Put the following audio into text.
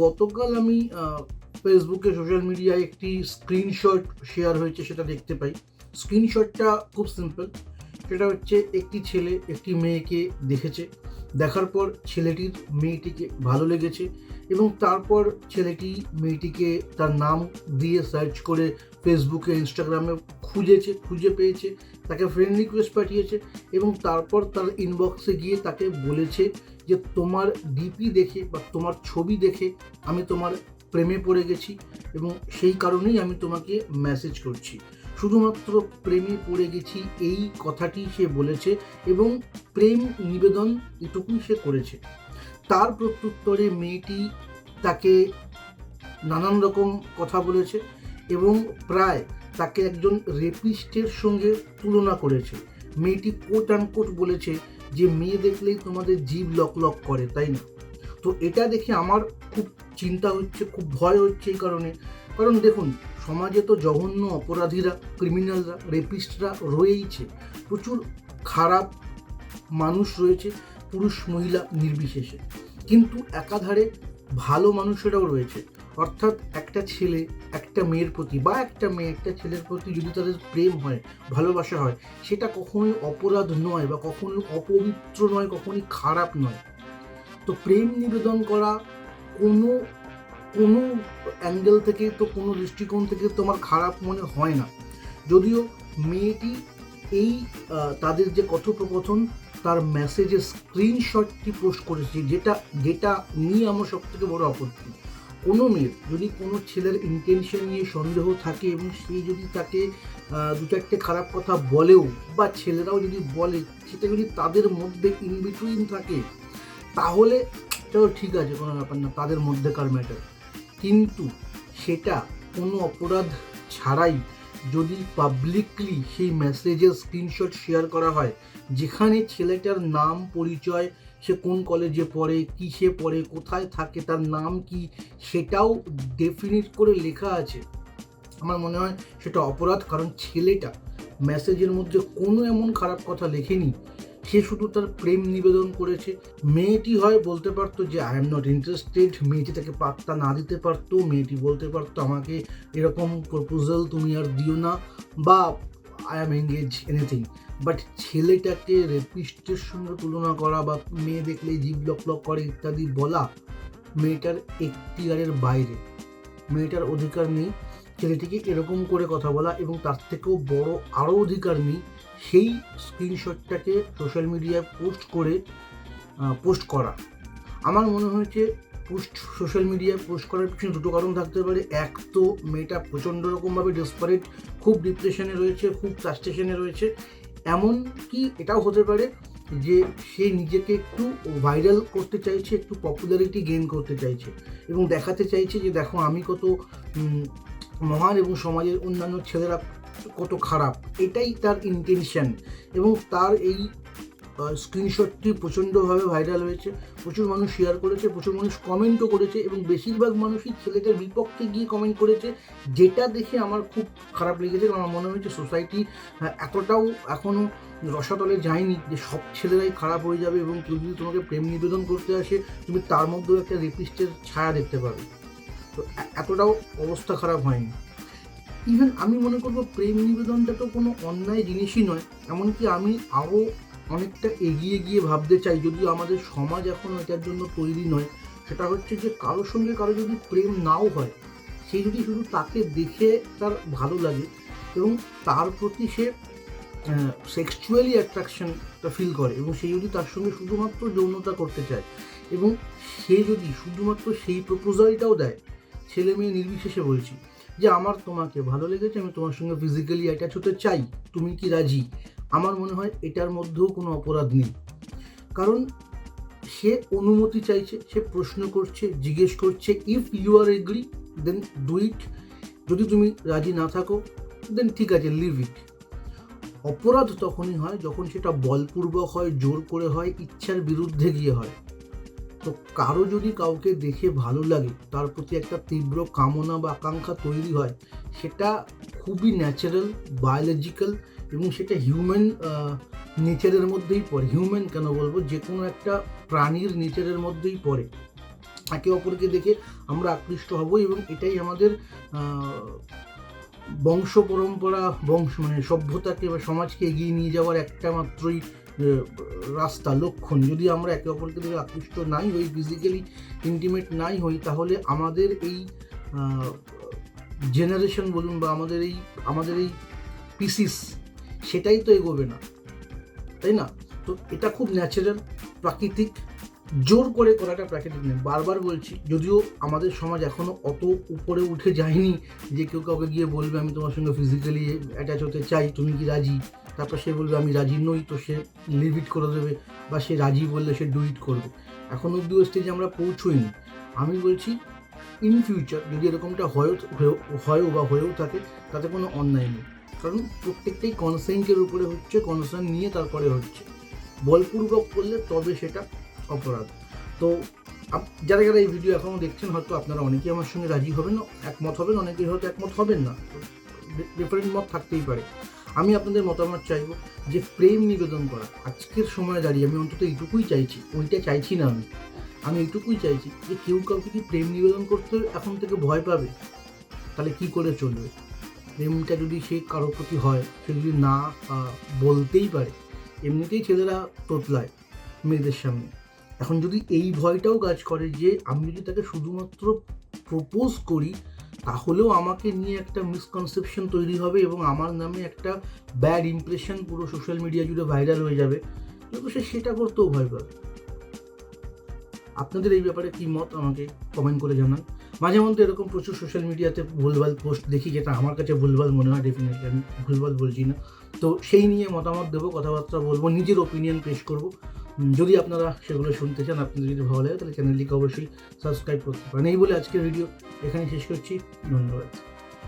গতকাল আমি ফেসবুকে, সোশ্যাল মিডিয়ায় একটি স্ক্রিনশট শেয়ার হয়েছে, সেটা দেখতে পাই। স্ক্রিনশটটা খুব সিম্পল। সেটা হচ্ছে, একটি ছেলে একটি মেয়েকে দেখেছে। দেখার পর ছেলেটির মেয়েটিকে ভালো লেগেছে এবং তারপর ছেলেটি মেয়েটিকে তার নাম দিয়ে সার্চ করে ফেসবুকে ইনস্টাগ্রামে খুঁজেছে, খুঁজে পেয়েছে, তাকে ফ্রেন্ড রিকোয়েস্ট পাঠিয়েছে এবং তারপর তার ইনবক্সে গিয়ে তাকে বলেছে যে, তোমার ডিপি দেখে বা তোমার ছবি দেখে আমি তোমার প্রেমে পড়ে গেছি এবং সেই কারণেই আমি তোমাকে মেসেজ করছি। শুধুমাত্র প্রেমে পড়ে গেছি এই কথাটি সে বলেছে এবং প্রেম নিবেদন এটুকুই সে করেছে। তার প্রত্যুত্তরে মেয়েটি তাকে নানান রকম কথা বলেছে এবং প্রায় তাকে একজন রেপিস্টের সঙ্গে তুলনা করেছে। মেয়েটি কোট অ্যান্ড কোট বলেছে যে, মেয়ে দেখলেই তোমাদের জীব লক লক করে, তাই না? তো এটা দেখে আমার খুব চিন্তা হচ্ছে, খুব ভয় হচ্ছে এই কারণে। কারণ দেখুন, সমাজে তো জঘন্য অপরাধীরা ক্রিমিনালরা রেপিস্টরা রয়েইছে। প্রচুর খারাপ মানুষ রয়েছে, পুরুষ, মহিলা নির্বিশেষে। কিন্তু একাধারে ভালো মানুষেরাও রয়েছে। অর্থাৎ একটা ছেলে, একটা মেয়ের প্রতি বা একটা মেয়ে, একটা ছেলের প্রতি যদি তাদের প্রেম হয়, ভালোবাসা হয়, সেটা কখনোই অপরাধ নয় বা কখনো অপবিত্র নয়, কখনোই খারাপ নয়। তো প্রেম নিবেদন করা কোনো কোনো অ্যাঙ্গেল থেকে তো, কোনো দৃষ্টিকোণ থেকে তোমার খারাপ মনে হয় না। যদিও মেয়েটি এই তাদের যে কথোপকথন তার মেসেজের স্ক্রিনশটটি পোস্ট করেছি, যেটা যেটা নিয়ে আমার সব থেকে বড় আপত্তি। কোনো মেয়ের, যদি কোনো ছেলের ইন্টেনশন নিয়ে সন্দেহ থাকে এবং সে যদি তাকে দু চারটে খারাপ কথা বলেও, বা ছেলেরাও যদি বলে, সেটা যদি তাদের মধ্যে ইন বিটুইন থাকে, তাহলে চলো ঠিক আছে, কোনো ব্যাপার না, তাদের মধ্যেকার ম্যাটার কিন্তু সেটা কোনো অপরাধ ছাড়াই যদি পাবলিকলি সেই মেসেজের স্ক্রিনশট শেয়ার করা হয়, যেখানে ছেলেটার নাম, পরিচয়, সে কোন কলেজে পড়ে, কিসে পড়ে, কোথায় থাকে, তার নাম কি, সেটাও ডেফিনিট করে লেখা আছে। আমার মনে হয় সেটা অপরাধ, কারণ ছেলেটা মেসেজের মধ্যে কোনো এমন খারাপ কথা লেখেনি সে শুধু তার প্রেম নিবেদন করেছে। মেয়েটি হয় বলতে পারতো যে আই এম নট ইন্টারেস্টেড মেয়েটি তাকে পাত্তা না দিতে পারতো। মেয়েটি বলতে পারতো, আমাকে এরকম প্রপোজাল তুমি আর দিও না বা I am engage anything but ছেলেটাকে রেপিস্টের সঙ্গে তুলনা করা বা মেয়ে দেখলেই জীব লক লক করে ইত্যাদি বলা মেয়েটার এখতিয়ারের বাইরে। মেয়েটার অধিকার নেই। ছেলেটিকে এরকম করে কথা বলা এবং তার থেকেও বড় আরও অধিকার নেই। সেই স্ক্রিনশটটাকে সোশ্যাল মিডিয়ায় পোস্ট করে পোস্ট করা। আমার মনে হয়েছে পোস্ট সোশ্যাল মিডিয়ায় পোস্ট করার পিছনে দুটো কারণ থাকতে পারে। এক তো মেয়েটা প্রচণ্ড রকমভাবে ডেসপারেট খুব ডিপ্রেশনে রয়েছে, খুব ফ্রাস্ট্রেশনে রয়েছে। এমন কি এটাও হতে পারে যে সে নিজেকে একটু ভাইরাল করতে চাইছে, একটু পপুলারিটি গেইন করতে চাইছে এবং দেখাতে চাইছে যে, দেখো, আমি কত মহান এবং সমাজের অন্যান্য ছেলেরা কত খারাপ, এটাই তার ইন্টেনশন এবং তার এই স্ক্রিনশটটি প্রচণ্ডভাবে ভাইরাল হয়েছে, প্রচুর মানুষ শেয়ার করেছে, প্রচুর মানুষ কমেন্টও করেছে এবং বেশিরভাগ মানুষই ছেলেটার বিপক্ষে গিয়ে কমেন্ট করেছে, যেটা দেখে আমার খুব খারাপ লেগেছে আমার মনে হয়েছে সোসাইটি এতটাও এখনও রসাতলে যায়নি যে সব ছেলেরাই খারাপ হয়ে যাবে এবং কেউ যদি তোমাকে প্রেম নিবেদন করতে আসে, তুমি তার মধ্যেও একটা রেপিস্টের ছায়া দেখতে পাবে। তো এতটাও অবস্থা খারাপ হয়নি। ইভেন আমি মনে করব প্রেম নিবেদনটা তো কোনো অন্যায় জিনিসই নয়, এমনকি আমি আরও অনেকটা এগিয়ে গিয়ে ভাবতে চাই, যদিও আমাদের সমাজ এখন এটার জন্য তৈরি নয়। সেটা হচ্ছে যে কারোর সঙ্গে কারও যদি প্রেম নাও হয়, সে যদি শুধু তাকে দেখে তার ভালো লাগে এবং তার প্রতি সে সেক্সুয়ালি অ্যাট্রাকশনটা ফিল করে এবং সে যদি তার সঙ্গে শুধুমাত্র যৌনতা করতে চায় এবং সে যদি শুধুমাত্র সেই প্রপোজালটাও দেয়, ছেলে মেয়ে নির্বিশেষে বলছি যে আমার তোমাকে ভালো লেগেছে, আমি তোমার সঙ্গে ফিজিক্যালি অ্যাটাচ হতে চাই। তুমি কি রাজি? আমার মনে হয় এটার মধ্যেও কোনো অপরাধ নেই। কারণ সে অনুমতি চাইছে, সে প্রশ্ন করছে, জিজ্ঞেস করছে if you are agree then do it যদি তুমি রাজি না থাকো দেন ঠিক আছে লিভ ইট অপরাধ তখনই হয় যখন সেটা বলপূর্বক হয়, জোর করে হয়, ইচ্ছার বিরুদ্ধে গিয়ে হয়। তো কারও যদি কাউকে দেখে ভালো লাগে, তার প্রতি একটা তীব্র কামনা বা আকাঙ্ক্ষা তৈরি হয়, সেটা খুবই ন্যাচারাল বায়োলজিক্যাল এবং সেটা হিউম্যান নেচারের মধ্যেই পড়ে। হিউম্যান কেন বলব? যে কোনো একটা প্রাণীর নেচারের মধ্যেই পড়ে। একে অপরকে দেখে আমরা আকৃষ্ট হব এবং এটাই আমাদের বংশ পরম্পরা, বংশ মানে সভ্যতাকে বা সমাজকে এগিয়ে নিয়ে যাওয়ার একটা মাত্রই রাস্তা, লক্ষণ। যদি আমরা একে অপরকে ধরে আকৃষ্ট নাই হই ফিজিক্যালি ইন্টিমেট নাই হই, তাহলে আমাদের এই জেনারেশন বলুন বা আমাদের এই আমাদের এই পিসিস সেটাই তো এগোবে না। তাই না? তো এটা খুব ন্যাচারাল প্রাকৃতিক। জোর করে করাটা প্রাকৃতিক নয় বারবার বলছি, যদিও আমাদের সমাজ এখনও অত উপরে উঠে যায়নি যে কেউ কাউকে গিয়ে বলবে, আমি তোমার সঙ্গে ফিজিক্যালি অ্যাটাচ হতে চাই, তুমি কি রাজি? তারপর সে বলবে, আমি রাজি নই। তো সে লিভ ইট করে দেবে বা সে রাজি বললে সে ডু ইট করবে। এখন অব্দি ওই স্টেজে আমরা পৌঁছইনি। আমি বলছি ইন ফিউচার যদি এরকমটা হয়েও হয়েও বা হয়েও থাকে, তাতে কোনো অন্যায় নেই। কারণ প্রত্যেকটাই কনসেন্টের উপরে হচ্ছে কনসেন্ট নিয়ে তারপরে হচ্ছে। বলপূর্বক করলে তবে সেটা অপরাধ। তো যারা যারা এই ভিডিও এখনও দেখছেন, হয়তো আপনারা অনেকেই আমার সঙ্গে রাজি হবেন, একমত হবেন, অনেকেই হয়তো একমত হবেন না। ডিফারেন্ট মত থাকতেই পারে। আমি আপনাদের মতামত চাইব যে প্রেম নিবেদন করা, আজকের সময় দাঁড়িয়ে আমি অন্তত এইটুকুই চাইছি, ওইটা চাইছি না আমি। আমি এইটুকুই চাইছি যে কেউ কাউকে কি প্রেম নিবেদন করতে এখন থেকে ভয় পাবে? তাহলে কি করে চলবে? প্রেমটা যদি সে কারোর প্রতি হয়, সে যদি না বলতেই পারে, এমনিতেই ছেলেরা তোতলায় মেয়েদের সামনে। এখন যদি এই ভয়টাও কাজ করে যে আমি যদি তাকে শুধুমাত্র প্রপোজ করি, তাহলেও আমাকে নিয়ে একটা মিসকনসেপশন তৈরি হবে এবং আমার নামে একটা ব্যাড ইমপ্রেশন পুরো সোশ্যাল মিডিয়া জুড়ে ভাইরাল হয়ে যাবে। কিন্তু সে সেটা করতেও ভয় পাবে। আপনাদের এই ব্যাপারে কি মত আমাকে কমেন্ট করে জানান। মাঝে মধ্যে এরকম প্রচুর সোশ্যাল মিডিয়াতে ভুলভাল পোস্ট দেখি যেটা আমার কাছে ভুলভাল মনে হয় ডেফিনেটলি আমি ভুলভাল বলছি না। তো সেই নিয়ে মতামত দেবো, কথাবার্তা বলব, নিজের ওপিনিয়ন পেশ করব। যদি আপনারা সেগুলো শুনতে চান, আপনাদের যদি ভালো লাগে, তাহলে চ্যানেলটিকে অবশ্যই সাবস্ক্রাইব করতে পারেন। এই বলে আজকের ভিডিও এখানে শেষ করছি। ধন্যবাদ।